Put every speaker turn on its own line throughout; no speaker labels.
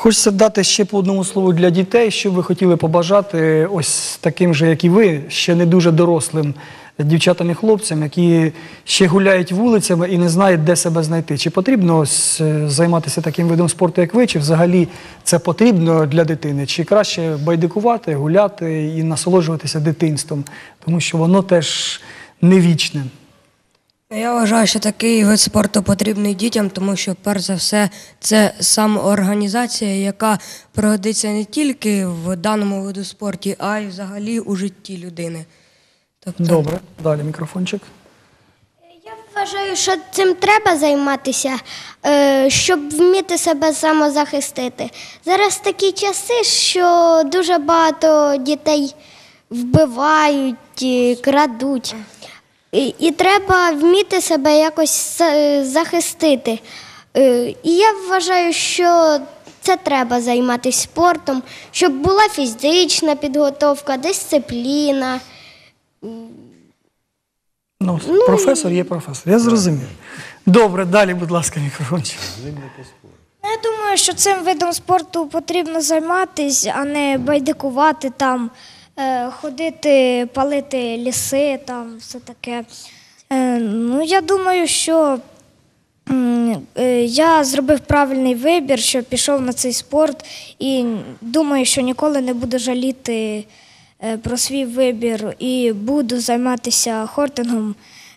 Хочеться дати ще по одному слову для дітей, що ви хотіли побажати ось таким же, як і ви, ще не дуже дорослим дівчатам і хлопцям, які ще гуляють вулицями і не знають, де себе знайти. Чи потрібно ось, е, займатися таким видом спорту, як ви, чи взагалі це потрібно для дитини? Чи краще байдикувати, гуляти і насолоджуватися дитинством, тому що воно теж не вічне.
Я вважаю, що такий вид спорту потрібний дітям, тому що, перш за все, це самоорганізація, яка пригодиться не тільки в даному виду спорту, а й взагалі у житті людини. Тобто,
Добре, далі мікрофончик.
Я вважаю, що цим треба займатися, е, щоб вміти себе самозахистити. Зараз такі часи, що дуже багато дітей вбивають, е, крадуть. І, і треба вміти себе якось захистити. Е, І я вважаю, що це треба займатися спортом, щоб була фізична підготовка, дисципліна.
Ну, професор є професор. Я зрозумів. Добре, далі, будь ласка, мікрофончик.
Ну, Я думаю, що цим видом спорту потрібно займатися, а не байдикувати там, е, ходити, палити ліси, там все таке. Е, ну, я думаю, що е, я зробив правильний вибір, що пішов на цей спорт, і думаю, що ніколи не буду жаліти е, про свій вибір і буду займатися хортингом,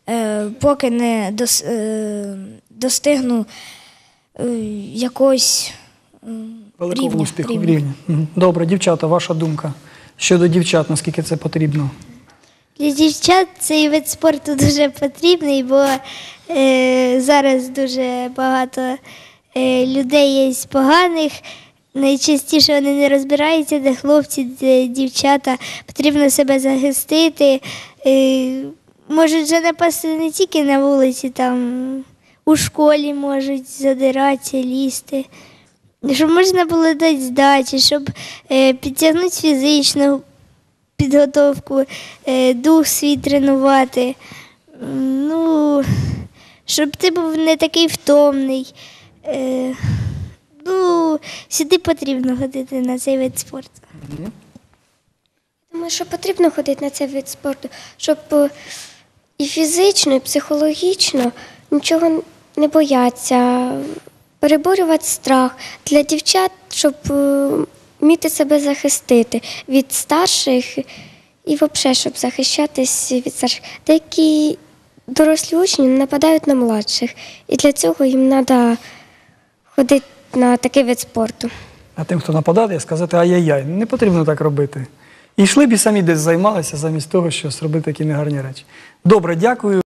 е, поки не е, достигну е, якогось м,
Великого
рівня.
успіху
рівня.
рівня. Добре, дівчата, ваша думка щодо дівчат, наскільки це потрібно?
Для дівчат цей вид спорту дуже потрібний, бо е, зараз дуже багато е, людей є поганих. Найчастіше вони не розбираються, де хлопці, де дівчата. Потрібно себе захистити. Е, можуть же напасти не тільки на вулиці, там у школі можуть задиратися, лізти. Щоб можна було дати здачі, щоб е, підтягнути фізичну підготовку, е, дух свій тренувати. Ну, щоб ти був не такий втомний. Е, Ну, сюди потрібно ходити на цей вид спорту. Думаю, що потрібно ходити на цей вид спорту, щоб і фізично, і психологічно нічого не бояться, переборювати страх для дівчат, щоб е, вміти себе захистити від старших і взагалі, щоб захищатись від старших. Деякі дорослі учні нападають на младших, і для цього їм треба ходити на такий вид спорту.
А тим, хто нападає, сказати ай-яй-яй, не потрібно так робити. І йшли б і самі десь займалися замість того, що зробити такі негарні речі. Добре, дякую.